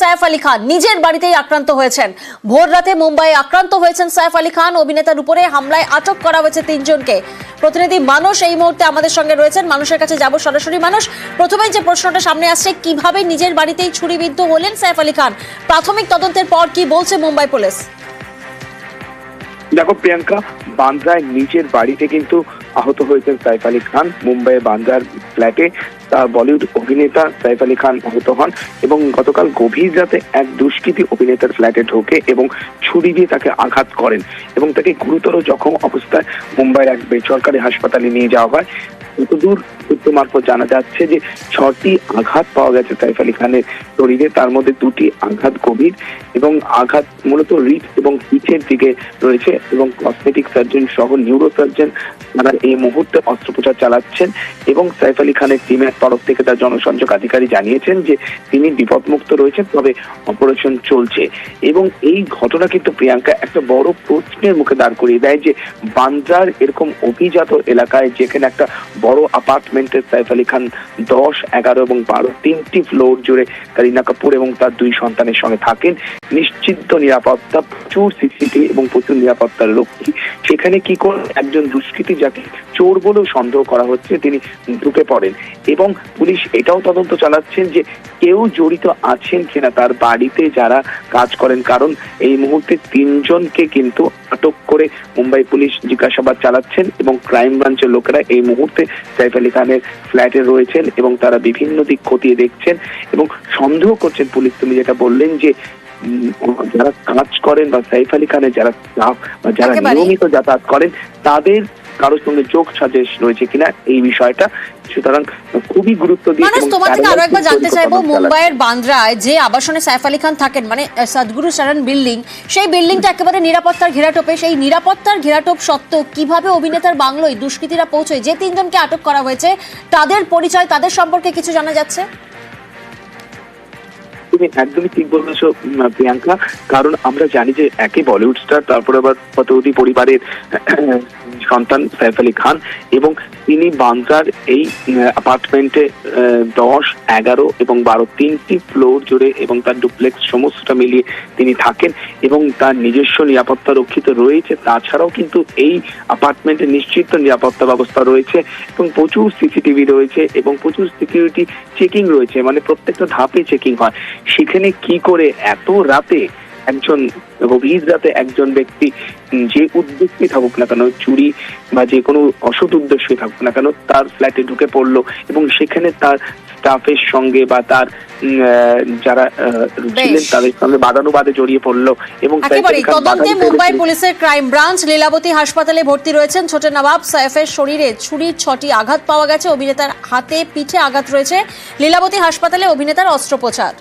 সাইফ আলী খান নিজের বাড়িতেই আক্রান্ত হয়েছেন। ভোর রাতে মুম্বাইয়ে আক্রান্ত হয়েছেন সাইফ আলী খান। অভিনেতার উপরে হামলায় আটক করা হয়েছে তিনজনকে। প্রতিনিধি মানুষ এই মুহূর্তে আমাদের সঙ্গে রয়েছেন। মানুষের কাছে যাব সরাসরি। মানুষ, প্রথমেই যে প্রশ্নটা সামনে আসছে, কীভাবে নিজের বাড়িতেই ছুরিবিদ্ধ হলেন সাইফ আলী খান? প্রাথমিক তদন্তের পর কি বলছে মুম্বাই পুলিশ? দেখো প্রিয়াঙ্কা, বান্দ্রায় নিজের বাড়িতে কিন্তু আহত হয়েছেন সাইফ আলী খান। মুম্বাইয়ের বান্দ্রার ফ্ল্যাটে তার বলিউড অভিনেতা সাইফ আলী খান আহত হন এবং গতকাল গভীর রাতে এক দুষ্কৃতী অভিনেতার ফ্ল্যাটে ঢোকে এবং ছুরি দিয়ে তাকে আঘাত করেন এবং তাকে গুরুতর জখম অবস্থায় মুম্বাইয়ের এক বেসরকারি হাসপাতালে নিয়ে যাওয়া হয়। যতদূর সূত্র মারফত জানা যাচ্ছে যে ছটি আঘাত পাওয়া গেছে সাইফ আলী খানের শরীরে। তার মধ্যে দুটি আঘাত গভীর এবং আঘাত মূলত রিট এবং পিঠের দিকে রয়েছে এবং কসমেটিক সার্জন সহ নিউরো সার্জন তারা এই মুহূর্তে অস্ত্রোপচার চালাচ্ছেন এবং সাইফ আলী খানের টিমের তরফ থেকে তার জনসংযোগ আধিকারী জানিয়েছেন যে তিনি বিপদমুক্ত রয়েছেন, তবে অপারেশন চলছে এবং এই ঘটনা কিন্তু প্রিয়াঙ্কা একটা বড় প্রশ্নের মুখে দাঁড় করিয়ে দেয় যে বান্দ্রার এরকম অভিজাত এলাকায় যেখানে একটা বড় অ্যাপার্টমেন্টের সাইফ আলী খান দশ, এগারো এবং বারো, তিনটি ফ্লোর জুড়ে কারিনা কাপুর এবং তার দুই সন্তানের সঙ্গে থাকেন। নিশ্চিত নিরাপত্তা, প্রচুর সিসিটিভি এবং প্রচুর নিরাপত্তার লক্ষ্মী। সেখানে কি করে একজন দুষ্কৃতী যাকে চোর বলেও সন্দেহ করা হচ্ছে তিনি ঢুকে পড়েন। এবং পুলিশ এটাও তদন্ত চালাচ্ছেন যে কেউ জড়িত আছেন কিনা তার বাড়িতে যারা কাজ করেন। কারণ এই মুহূর্তে তিনজনকে কিন্তু আটক করে মুম্বাই পুলিশ জিজ্ঞাসাবাদ চালাচ্ছেন এবং ক্রাইম ব্রাঞ্চের লোকেরা এই মুহূর্তে সাইফ আলী খানের ফ্ল্যাটে রয়েছেন এবং তারা বিভিন্ন দিক খতিয়ে দেখছেন এবং সন্দেহ করছেন পুলিশ। তুমি যেটা বললেন যে যারা কাজ করেন বা সাইফ আলী খানের যারা স্টাফ বা যারা নিয়মিত যাতায়াত করেন তাদের কারোর সঙ্গে যোগ সাজেশ রয়েছে কিনা এই বিষয়টা সুতরাং খুবই গুরুত্ব দিয়ে মানুষ তোমার থেকে আরও একবার জানতে চাইব মুম্বাইয়ের বান্দ্রায় যে আবাসনে সাইফ আলী খান থাকেন মানে সদ্গুরু শরণ বিল্ডিং সেই বিল্ডিংটা একেবারে নিরাপত্তার ঘেরাটোপে। সেই নিরাপত্তার ঘেরাটোপ সত্ত্বেও কীভাবে অভিনেতার বাংলোয় দুষ্কৃতীরা পৌঁছয় যে তিনজনকে আটক করা হয়েছে তাদের পরিচয় তাদের সম্পর্কে কিছু জানা যাচ্ছে? তুমি একদমই ঠিক বলেছ প্রিয়াঙ্কা। কারণ আমরা জানি যে একে বলিউড স্টার, তারপর আবার পতৌদি পরিবারের সন্তান সাইফ আলী খান এবং তিনি বান্দ্রার এই অ্যাপার্টমেন্টে দশ, এগারো এবং বারো তিনটি ফ্লোর জুড়ে এবং তার ডুপ্লেক্স সমস্তটা মিলিয়ে তিনি থাকেন এবং তার নিজস্ব নিরাপত্তা রক্ষিত রয়েছে। তাছাড়াও কিন্তু এই অ্যাপার্টমেন্টে নিশ্চিত নিরাপত্তা ব্যবস্থা রয়েছে এবং প্রচুর সিসিটিভি রয়েছে এবং প্রচুর সিকিউরিটি চেকিং রয়েছে। মানে প্রত্যেকটা ধাপে চেকিং হয়। সেখানে কি করে এত রাতে একজন গভীর রাতে একজন ব্যক্তি যে উদ্যোগই থাকুক না কেন চুরি বা যে কোনো অসৎ উদ্দেশ্যই থাকুক না কেন তার ফ্ল্যাটে ঢুকে পড়ল এবং সেখানে তার স্টাফের সঙ্গে বা তার যারা ছিলেন তাদের সঙ্গে বাদানুবাদে জড়িয়ে পড়ল এবং তদন্তে মুম্বাই পুলিশের ক্রাইম ব্রাঞ্চ লীলাবতী হাসপাতালে ভর্তি রয়েছেন ছোট নবাব সাইফের শরীরে ছুরির ছটি আঘাত পাওয়া গেছে অভিনেতার হাতে পিঠে আঘাত রয়েছে। লীলাবতী হাসপাতালে অভিনেতার অস্ত্রোপচার।